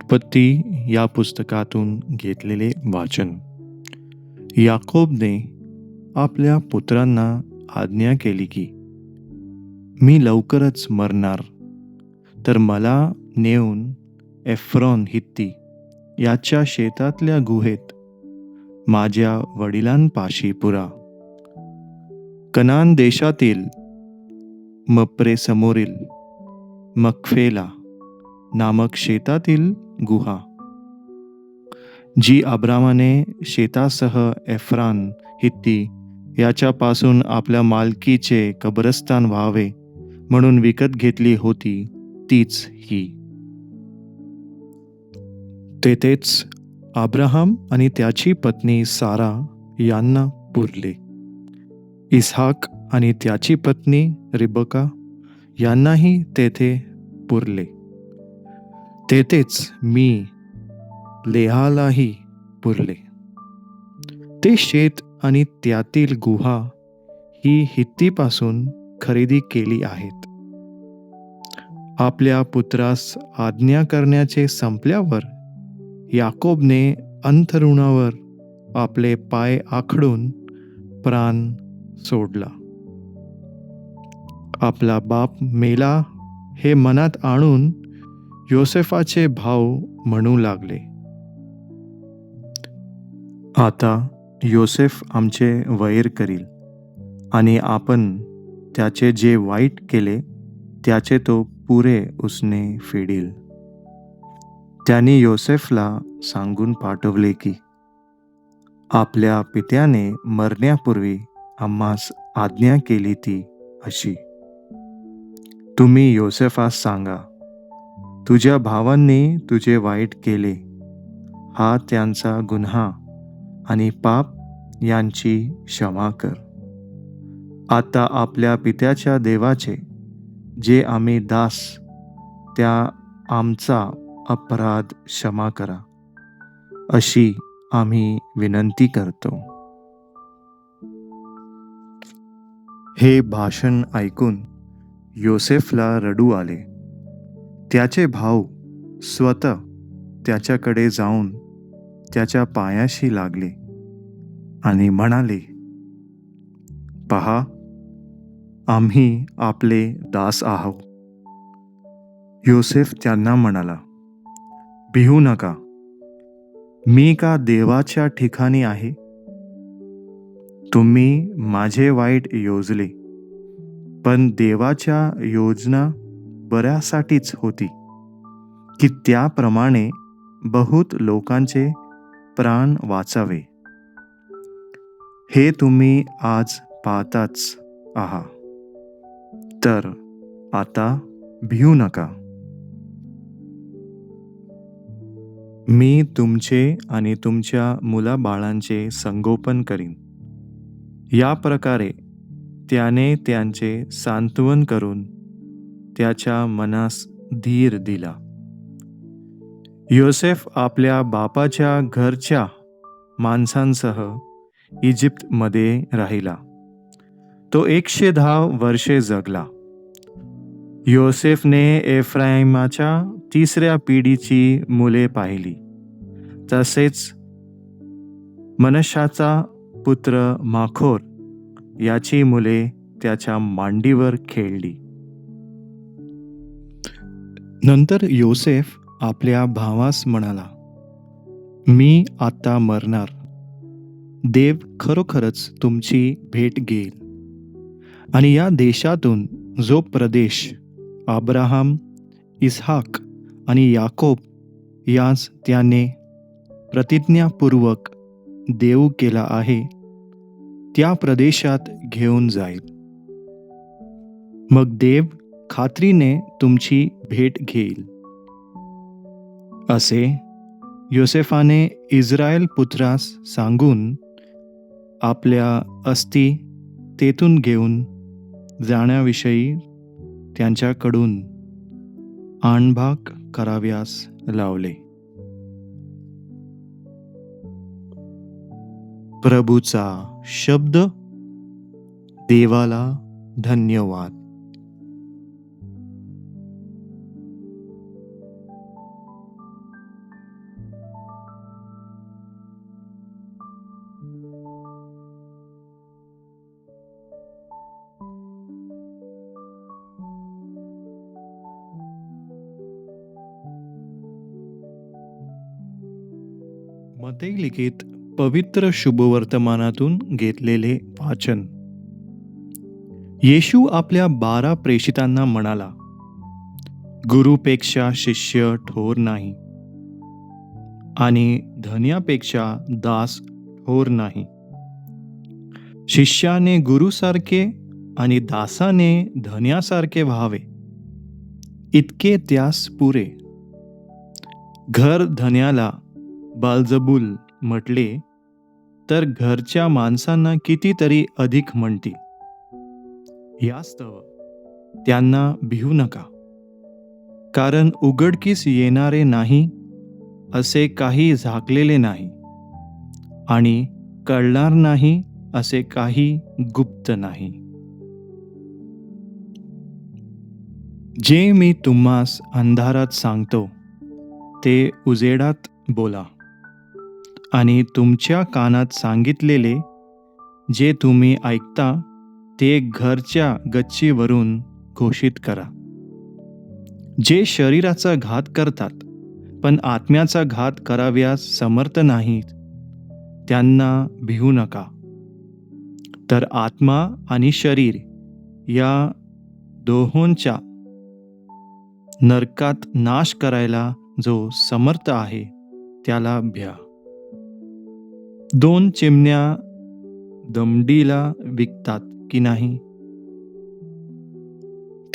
उत्पत्ती या पुस्तकातून घेतलेले वाचन. याकोबने आपल्या पुत्रांना आज्ञा केली की मी लवकरच मरणार. तर मला नेऊन एफ्रॉन हित्ती याच्या शेतातल्या गुहेत माझ्या वडिलांपाशी पुरा. कनान देशातील मप्रेसमोरील मखफेला मक्फेला नामक शेतातील गुहा. जी आब्रामाने शेतासह एफ्रान हित्ती याच्यापासून आपल्या मालकीचे कब्रस्तान व्हावे म्हणून विकत घेतली होती तीच ही. तेथेच अब्राहम आणि त्याची पत्नी सारा यांना पुरले. इसहाक आणि त्याची पत्नी रिबका यांनाही तेथे पुरले. तेथेच मी लेहालाही पुरले. ते शेत आणि त्यातील गुहा ही हित्तीपासून खरेदी केली आहेत. आपल्या पुत्रास आज्ञा करण्याचे संपल्यावर याकोबने अंथरुणावर आपले पाय आखडून प्राण सोडला. आपला बाप मेला हे मनात आणून योसेफाचे भाव म्हणू लागले आता योसेफ आमचे वैर करील आणि आपण त्याचे जे वाईट केले त्याचे तो पुरे उसने फेडील. त्यांनी योसेफला सांगून पाठवले की आपल्या पित्याने मरण्यापूर्वी आम्हास आज्ञा केली ती अशी. तुम्ही योसेफास सांगा तुझ्या भावांनी तुझे वाईट केले. हा त्यांचा गुन्हा आणि पाप यांची क्षमा कर. आता आपल्या पित्याच्या देवाचे जे आम्ही दास त्या आमचा अपराध क्षमा करा. अशी आम्ही विनंती करतो. हे भाषण ऐकून योसेफला रडू आले. त्याचे भाऊ स्वतः त्याच्याकडे जाऊन त्याच्या पायाशी लागले आणि म्हणाले पहा आम्ही आपले दास आहोत. योसेफ त्यांना म्हणाला भिवू नका. मी का देवाच्या ठिकाणी आहे? तुम्ही माझे वाईट योजले पण देवाच्या योजना बऱ्यासाठीच होती. की त्याप्रमाणे बहुत लोकांचे प्राण वाचावे. हे तुम्ही आज पाहताच आहात तर आता भिऊ नका. मी तुमचे आणि तुमच्या मुलाबाळांचे संगोपन करीन. या प्रकारे त्याने त्यांचे सांत्वन करून त्याच्या मनास धीर दिला. योसेफ आपल्या बापाच्या घरच्या माणसांसह इजिप्तमध्ये राहिला. तो एकशे दहा वर्षे जगला. योसेफने एफ्राईमाच्या तिसऱ्या पिढीची मुले पाहिली. तसेच मनशाचा पुत्र माखोर याची मुले त्याच्या मांडीवर खेळली. नंतर योसेफ आपल्या भावास म्हणाला मी आता मरणार. देव खरोखरच तुमची भेट घेईल. आणि या देशातून जो प्रदेश आब्राहाम इसहाक आणि याकोब यास त्याने प्रतिज्ञापूर्वक देऊ केला आहे त्या प्रदेशात घेऊन जाईल. मग देव खात्रीने तुमची भेट घेईल. असे योसेफाने इस्रायल पुत्रास सांगून आपल्या अस्थि तेथून घेऊन जाण्याविषयी त्यांच्याकडून आणभाग कराव्यास लावले. प्रभूचा शब्द देवाला धन्यवाद. मते लिखित पवित्र शुभवर्तमानातून घेतलेले वाचन. येशू आपल्या बारा प्रेषितांना म्हणाला गुरुपेक्षा शिष्य ठोर नाही आणि धन्यापेक्षा दास ठोर नाही. शिष्याने गुरुसारखे आणि दासाने धन्यासारखे व्हावे. इतके त्यास पुरे. घर धन्याला बालजबूल म्हटले तर घरच्या माणसांना कितीतरी अधिक म्हणतील. यास्तव त्यांना भिवू नका. कारण उघडकीस येणारे नाही असे काही झाकलेले नाही. आणि कळणार नाही असे काही गुप्त नाही. जे मी तुम्हास अंधारात सांगतो ते उजेडात बोला. आणि तुमच्या कानात सांगितलेले जे तुम्ही ऐकता ते घरच्या गच्चीवरून घोषित करा. जे शरीराचा घात करतात पण आत्म्याचा घात कराव्यास समर्थ नाहीत त्यांना भिवू नका. तर आत्मा आणि शरीर या दोहोंच्या नरकात नाश करायला जो समर्थ आहे त्याला भ्या. दोन चिमण्या दमडीला विकतात की नाही?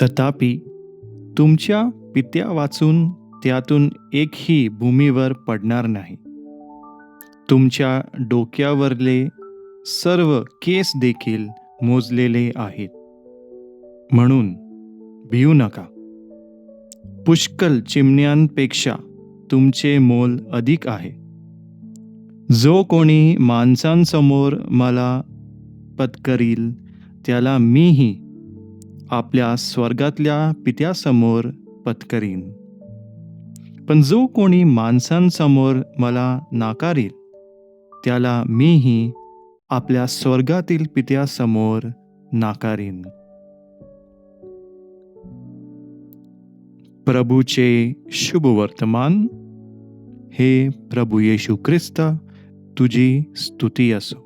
तथापि तुमच्या पित्या वाचून त्यातून एकही भूमीवर पडणार नाही. तुमच्या डोक्यावरले सर्व केस देखील मोजलेले आहेत. म्हणून भिवू नका. पुष्कळ चिमण्यांपेक्षा तुमचे मोल अधिक आहे. जो कोणी माणसांसमोर मला पत्करील त्याला मीही आपल्या स्वर्गातल्या पित्यासमोर पत्करीन. पण जो कोणी माणसांसमोर मला नाकारील त्याला मीही आपल्या स्वर्गातील पित्यासमोर नाकारीन. प्रभूचे शुभ वर्तमान हे प्रभू येशू ख्रिस्त तुझी स्तुती असो.